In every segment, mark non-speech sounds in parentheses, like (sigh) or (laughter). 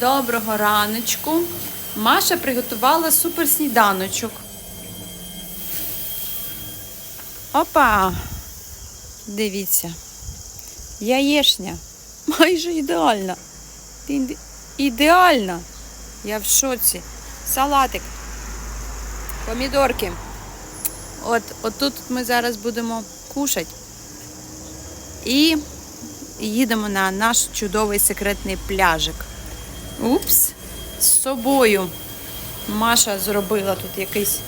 Доброго раночку. Маша приготувала супер сніданочок. Опа! Дивіться. Яєшня. Майже ідеальна. Ідеальна. Я в шоці. Салатик. Помідорки. От, отут ми зараз будемо кушати. І їдемо на наш чудовий секретний пляжик. Упс, з собою. Маша зробила тут якийсь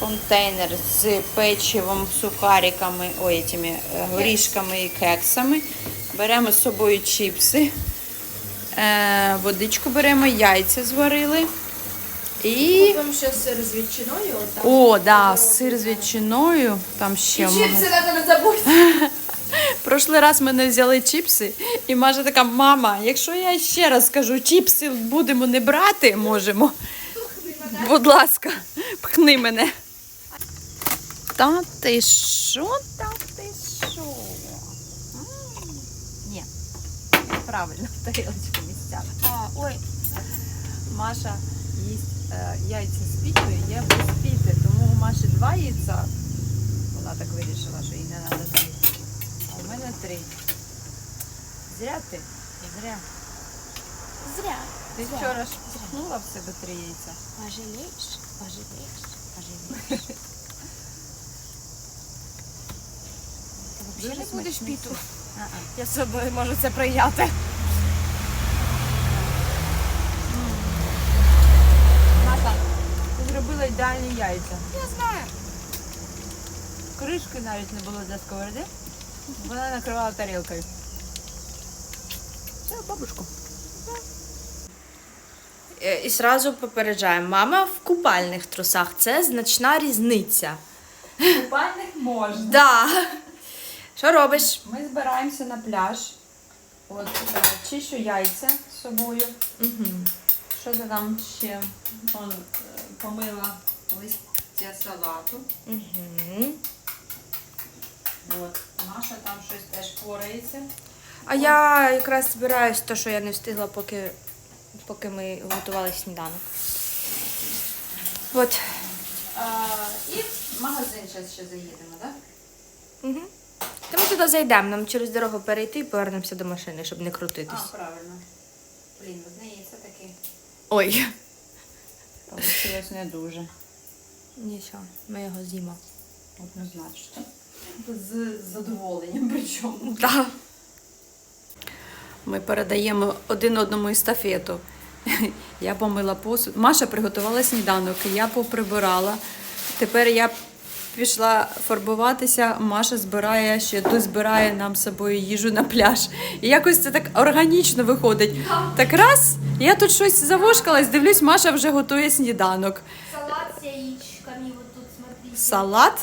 контейнер з печивом, сухариками, ой, тими е, горішками і кексами. Беремо з собою чіпси, е, водичку беремо, яйця зварили. І. Купимо ще сир з ветчиною. Отак. О, да, сир з ветчиною. Там ще в Чіпси треба не (laughs) забудь. Прошлий раз ми не взяли чіпси, і Маша така, мама, якщо я ще раз скажу, чіпси будемо не брати, можемо. Будь ласка, пхни мене. Та ти що? Та ти що? Ні, правильно, в (laughs) тарілочку місцями. А, ой. Маша їсть е, яйця з пітою, я без піти, тому у Маші два яйця. Вона так вирішила, що їй не треба три. А у мене три. Зря ти. Зря. Зря. Ти Зря. вчора ж пхнула в себе три яйця. Пожалієш, пожалієш, пожалієш. Ти не будеш піту. Я собі можу це прийняти. Маша, ти зробила ідеальні яйця. Я знаю. Кришки навіть не було для сковороди. Вона накривала тарілкою. Все, бабушку. Е, І сразу попереджаємо, мама в купальних трусах. Це значна різниця. Купальник можна. Да. Що робиш? Ми збираємося на пляж. От, е, чищу яйця з собою. Угу. Що ти там ще? Он, е, помила листя салату. Угу. От. Маша там щось теж порається. А я якраз збираюсь, то, що я не встигла, поки, поки ми готували сніданок. От. А, і в магазин зараз ще заїдемо, так? Угу. Та ми туди зайдемо, нам через дорогу перейти і повернемося до машини, щоб не крутитись. А, правильно. Блін, здається таки. Ой. Получилось не дуже. Нічого, ми його з'їмо. Однозначно. З задоволенням причому. Так. Ми передаємо один одному естафету. Я помила посуд. Маша приготувала сніданок, я поприбирала. Тепер я пішла фарбуватися, Маша збирає ще дозбирає нам з собою їжу на пляж. І якось це так органічно виходить. Так раз, я тут щось завошкалась, дивлюсь, Маша вже готує сніданок. Салат з яичками, вот тут, смотрите. Салат?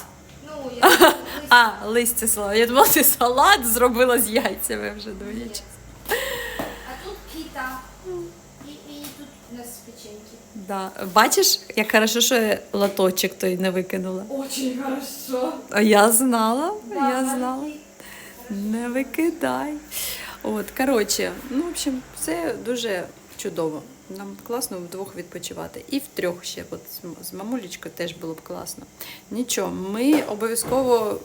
Ну, я А, листя салат. Я думала, ти салат зробила з яйцями вже дивлячись. А тут піта. І, і тут у нас печеньки. Да. Бачиш, як хорошо, що я лоточок той не викинула. Очень хорошо. А я знала, я знала. Не викидай. От, коротше, ну, в общем, все дуже чудово. Нам класно вдвох відпочивати. І втрьох ще, от з мамулечкою теж було б класно. Нічого, ми обов'язково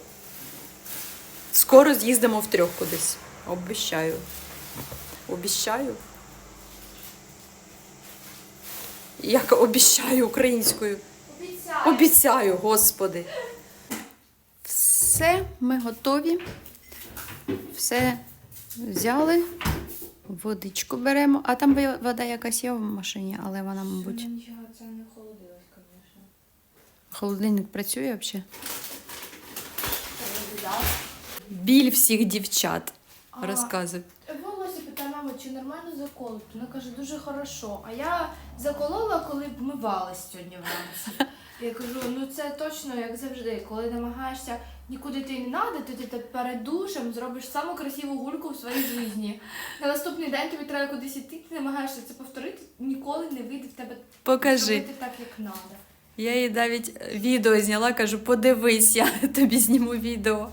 скоро з'їздимо втрьох кудись. Обіщаю. Обіщаю. Як обіщаю українською. Обіцяю. Обіцяю, господи. Все, ми готові. Все взяли. Водичку беремо. А там вода якась є в машині, але вона, мабуть. Нічого, це не холодилось, звісно. Холодильник працює взагалі. Біль всіх дівчат. А. Розказуй. Волосся питає, мама, чи нормально заколоти? Вона каже, дуже хорошо. А я заколола, коли вмивалась сьогодні вранці. (laughs) Я кажу, ну це точно як завжди, коли намагаєшся нікуди ти не треба, то ти перед душем зробиш саму красиву гульку в своїй житті. На наступний день тобі треба кудись іти, ти намагаєшся це повторити, ніколи не вийде в тебе Покажи. зробити так, як треба. Я їй навіть відео зняла, кажу, подивись, я (laughs) тобі зніму відео.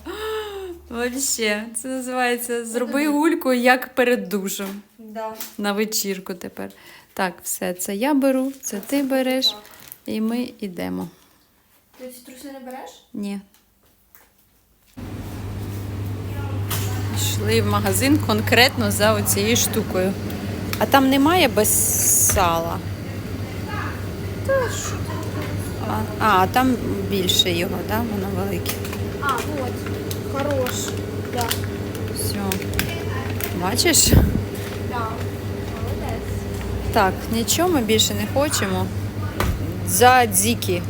Вообще, це називається Зроби гульку як перед душем. Да. на вечірку тепер. Так, все, це я беру, це ти береш, Так. і ми йдемо. Ти ці труси не береш? Ні. Йшли в магазин конкретно за оцією штукою. А там немає без сала. А, а там більше його, да? воно велике. А, вот. Хорош. Да. Все. Бачиш? Да. Молодець. Так, нічого ми більше не хочемо. За дзіки.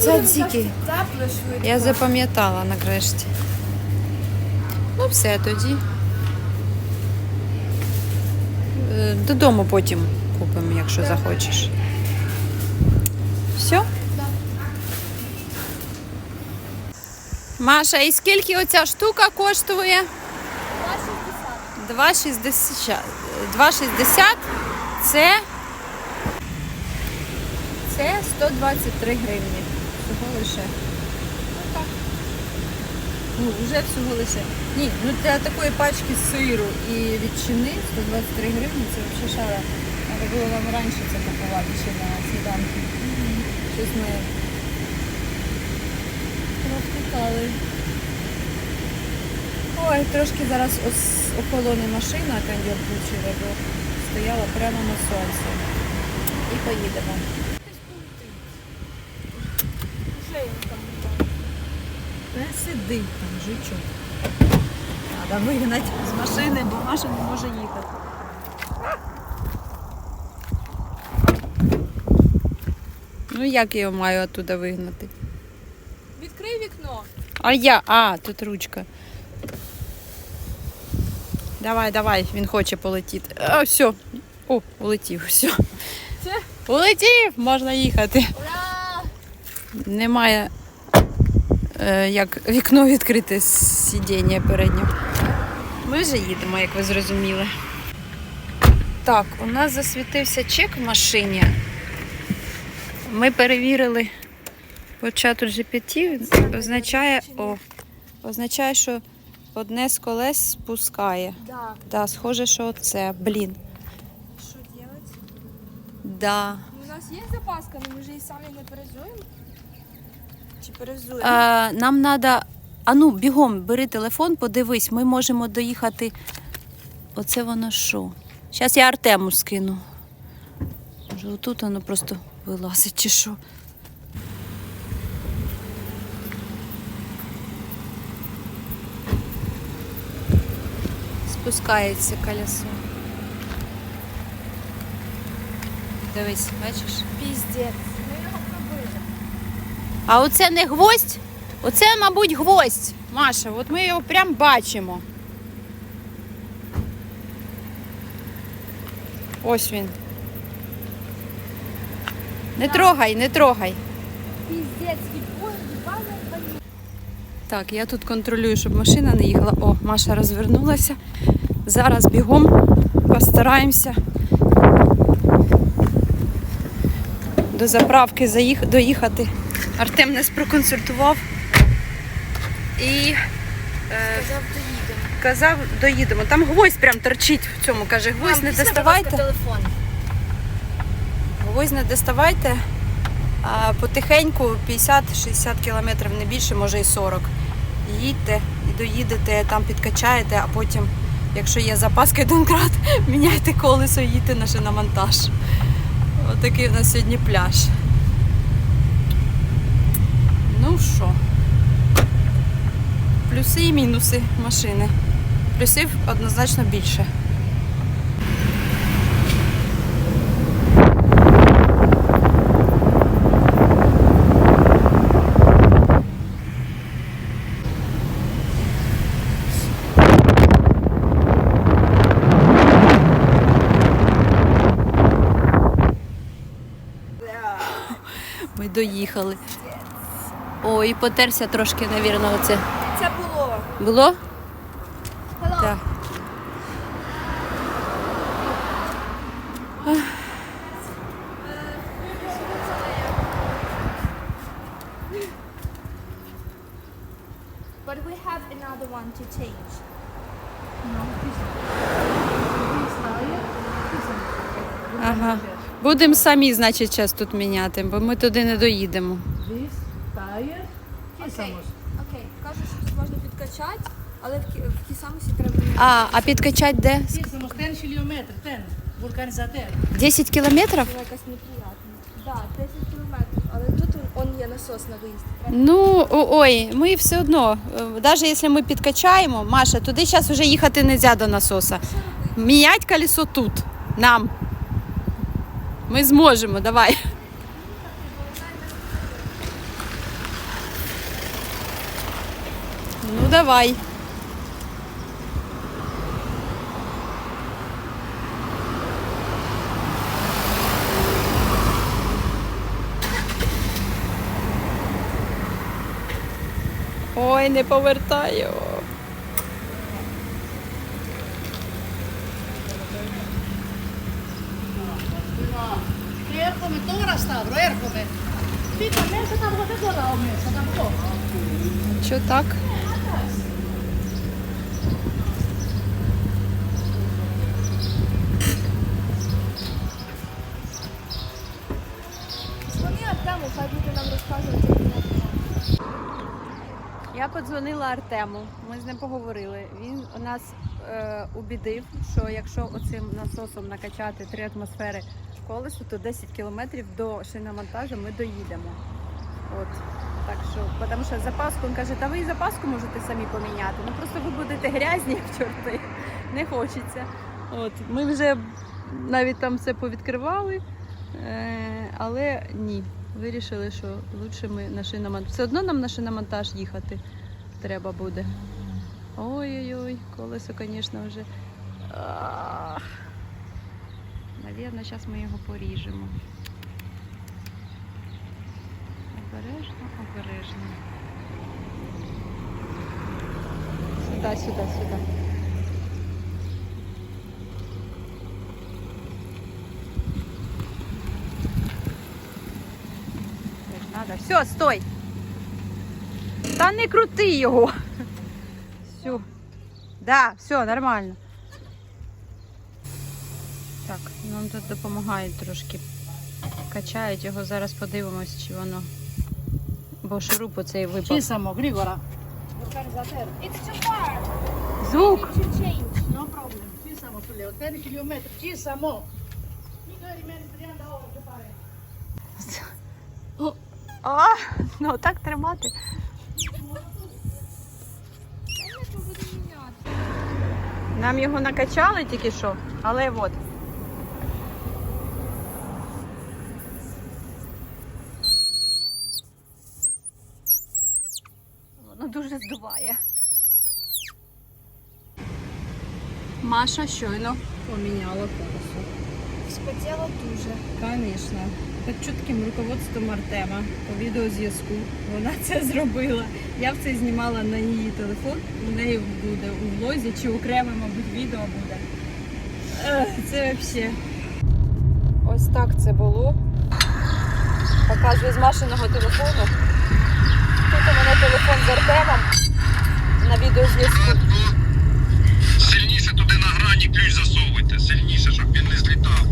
Задзіки. Тепло. Я запам'ятала нарешті. Ну, все тоді. Е, Додому потім купимо, якщо захочеш. Все? Маша, і скільки оця штука коштує? 2,60. 2,60 це. Це 123 гривні. Всього лише. Ну, вже всього лише. Ні, ну для такої пачки сиру і ветчини 123 гривні це взагалі шара. Треба було вам раніше це купувати ще на сніданки. Щось ми провтикали. Ой, трошки зараз охолоне машина, кондьор включила, бо стояла прямо на сонці. І поїдемо. Не сиди там, жучок. Треба вигнати з машини, бо Маша не може їхати. Ну як я його маю оттуда вигнати? А я, а, тут ручка. Давай, давай, він хоче полетіти. А, все. О, улетів, все. Це? Улетів, можна їхати. Ура! Немає е, як вікно відкрите з сидіння переднього. Ми вже їдемо, як ви зрозуміли. Так, у нас засвітився чек в машині. Ми перевірили по чату GPT, означає, о, означає, що одне з колес спускає. Да. Да, схоже, що це. Блін. Що робити? Да. Ну, у нас є запаска, але ми ж її самі не перезуємо. Чи перезуємо? Е, нам треба. А ну, бігом, бери телефон, подивись, ми можемо доїхати. Оце воно що? Зараз я Артему скину. Може, отут воно просто вилазить чи що. Спускається колесо. Дивись, бачиш? Піздець. Пробили. А оце не гвоздь? Оце, мабуть, гвоздь. Маша, от ми його прям бачимо. Ось він. Не трогай, не трогай. Піздець, Так, я тут контролюю, щоб машина не їхала. О, Маша розвернулася. Зараз бігом постараємося до заправки заїх... доїхати. Артем нас проконсультував і е, Сказав, доїдемо. казав, доїдемо. Там гвоздь прям торчить в цьому. Каже, гвоздь не доставайте. телефон. Гвоздь не доставайте. А потихеньку 50-60 кілометрів, не більше, може і 40. Їдьте і доїдете, там підкачаєте, а потім, якщо є запаска Донкрат, (laughs) міняйте колесо і їдьте на шиномонтаж. Отакий у нас сьогодні пляж. Ну що? Плюси і мінуси машини. Плюсів однозначно більше. Ми доїхали. О, і потерся трошки, навірно, оце. Це було. Було? Hello. Так. But we have another one to change. Ага. Будемо самі, значить, час тут міняти, бо ми туди не доїдемо. This tire, Кисамос. Окей, кажуть, що можна підкачати, але в, кі... в треба. А, а підкачати де? Кисамос 10 кілометрів, 10. Вулканізатор. 10 кілометрів? Вона якась неприятна. Так, да, 10 кілометрів, але тут он, он є насос на виїзд. Ну, ой, ми все одно, навіть якщо ми підкачаємо, Маша, туди зараз вже їхати не можна до насоса. Міняти колесо тут, нам. Ми зможемо, давай. Ну, давай. Ой, не повертаю. Як міняти. Я подзвонила Артему, ми з ним поговорили. Він нас е, убідив, що якщо оцим насосом накачати три атмосфери колесо, то 10 кілометрів до шиномонтажу ми доїдемо. От. Так що, тому що запаску він каже, та ви і запаску можете самі поміняти. Ну просто ви будете грязні, (laughs) як чорти. Не хочеться. От. Ми вже навіть там все повідкривали, е, але ні. Вирішили, що лучше ми на шиномонтаж. Все одно нам на шиномонтаж їхати треба буде. Ой-ой-ой, колесо, звісно, вже. Навірно, зараз ми його поріжемо. Обережно, обережно. Сюди, сюди, сюди. Надо. Все, стой! Та не крути його. Все. Да, все, нормально. Так, нам тут допомагають трошки. Качають його, зараз подивимось, чи воно. Бо шуруп оцей випав. Кисамо, Григора. It's too far. Звук! No problem. Кисамо, Сулео, 10 кілометрів. Кисамо. Міга римені 30 ore, che fare? А, ну так тримати. Нам його накачали тільки що, але от. Воно дуже здуває. Маша щойно поміняла колесо. Спотіла дуже. Звісно. Під чутким руководством Артема по відеозв'язку. Вона (laughs) це зробила. Я все знімала на її телефон. У неї буде у влозі чи окреме, мабуть, відео буде. Це взагалі. Ось так це було. Показую з машиного телефону. Тут у мене телефон з Артемом на відеозв'язку. Ключ засовуйте, сильніше, щоб він не злітав.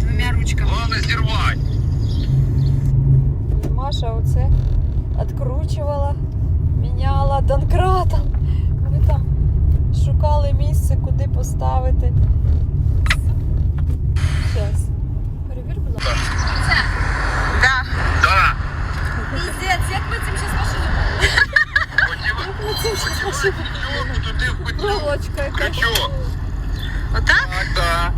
Двома ручками. Головне зірвати. Маша оце відкручувала, міняла донкратом. Ми там шукали місце, куди поставити. Зараз. Перевір, будь ласка. Да. Да. Піздець, як ми цим зараз машину Одівай крючок туди в петлю. Отак? Так, да.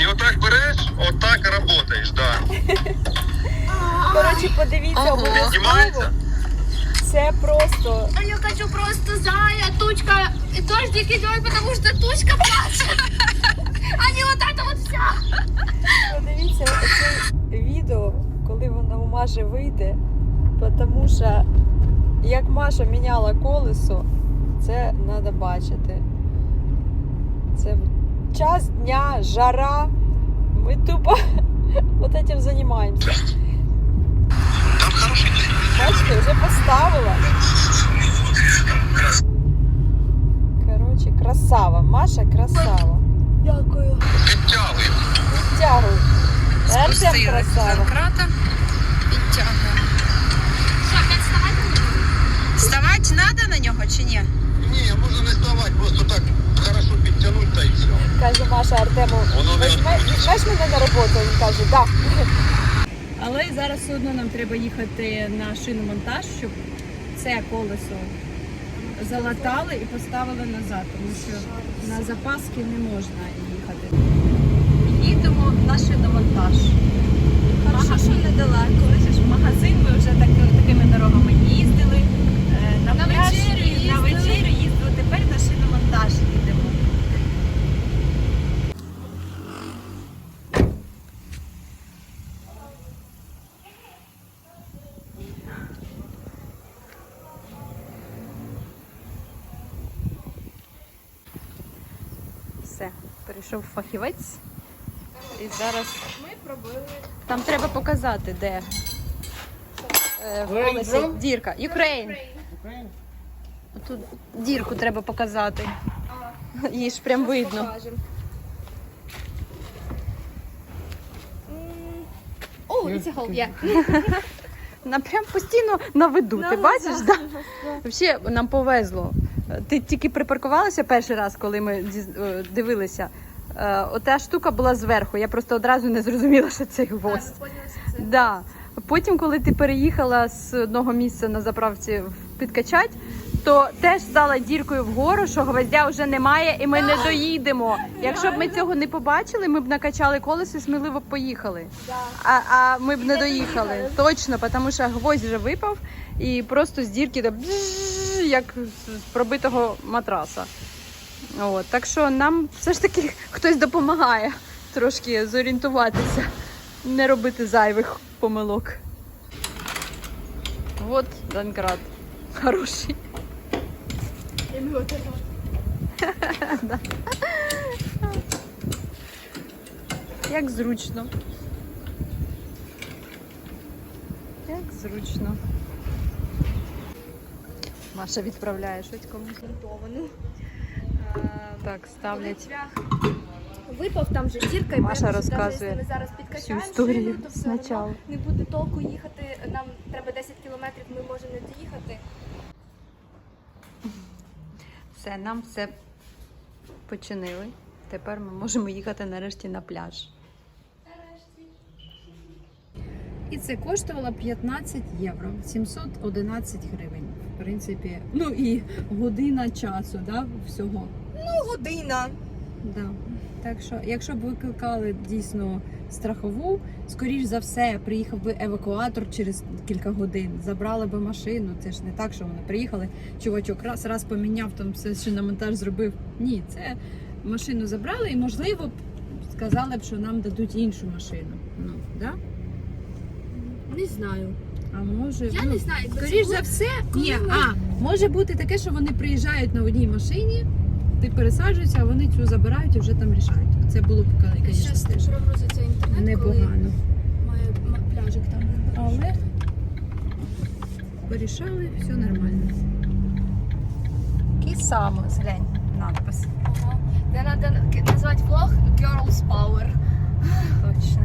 І отак береш, отак працюєш, да. (laughs) Коротше, подивіться Ого. обов'язково. Це просто. А я хочу просто зая, тучка, и дождик идет, потому что тучка плачет. А не вот это вот вся. Подивіться оце відео, коли воно у Маші вийде. Тому що як Маша міняла колесо, це треба бачити. Час дня, жара. Ми тупо (laughs) от этим займаємося. Там хороший Бачите, вже поставила. Коротше, красава. Маша красава. Дякую. Підтягуй. Тягуй. Запустили Донкрата. Підтягуємо. Що, вставати? Вставати треба на нього чи ні? Ні, можна не ставати, просто так хорошо підтягнути та й все. Каже Маша Артему, візьмеш мене на роботу? Він каже, так. Але зараз все одно нам треба їхати на шиномонтаж, щоб це колесо залатали і поставили назад, тому що на запаски не можна їхати. Їдемо на шиномонтаж. Хорошо, що недалеко. В магазин ми вже так, такими дорогами їздили. е, На, На вечерю і- на їздили. вечерю їздили. Тепер на шиномонтаж їдемо. Все, прийшов фахівець. І зараз Ми пробили. там треба показати, де е, в колесі дірка. Ukraine. Тут дірку треба показати. Її ж прям видно. О, it's a hole, yeah. Вона прям постійно на виду. Ти бачиш? Да? Взагалі нам повезло. Ти тільки припаркувалася перший раз, коли ми е, дивилися. Е, Ота штука була зверху. Я просто одразу не зрозуміла, що це гвоздь. Да. Потім, коли ти переїхала з одного місця на заправці в підкачать, то теж стала діркою вгору, що гвоздя вже немає, і ми не доїдемо. Якщо б ми цього не побачили, ми б накачали колесо і сміливо б поїхали. А, а ми б не доїхали. Точно, тому що гвоздь вже випав і просто з дірки бззз, як з пробитого матраса. От, так що нам все ж таки хтось допомагає трошки зорієнтуватися, не робити зайвих помилок. От Донкрат. Хороший. (laughs) Як зручно. Як зручно. Маша відправляє щось комусь. Так, ставлять. Випав там же дірка, і Маша розказує ми зараз всю історію то все одно. Не буде толку їхати. Нам треба 10 кілометрів, ми можемо не доїхати. Все, нам все починили. Тепер ми можемо їхати нарешті на пляж. І це коштувало 15 євро, 711 гривень. В принципі, ну і година часу, да, всього. Ну, година. Да. Так що, якщо б викликали дійсно страхову, скоріш за все, приїхав би евакуатор через кілька годин, забрали би машину. Це ж не так, що вони приїхали. Чувачок раз раз поміняв там все, що на монтаж зробив. Ні, це машину забрали і можливо сказали б, що нам дадуть іншу машину. Ну да? Не знаю. А може Я ну, не знаю. якби Скоріш це було- за все, коли ні, ми- а може бути таке, що вони приїжджають на одній машині, ти пересаджуєшся, а вони цю забирають і вже там рішають. Це було б, звісно, Щас теж прогрузиться інтернет, коли непогано. має м- пляжик там вибереш. Але порішали, все нормально. Кісамо, глянь, надпис. Ага. Де треба назвати влог Girls Power. Точно.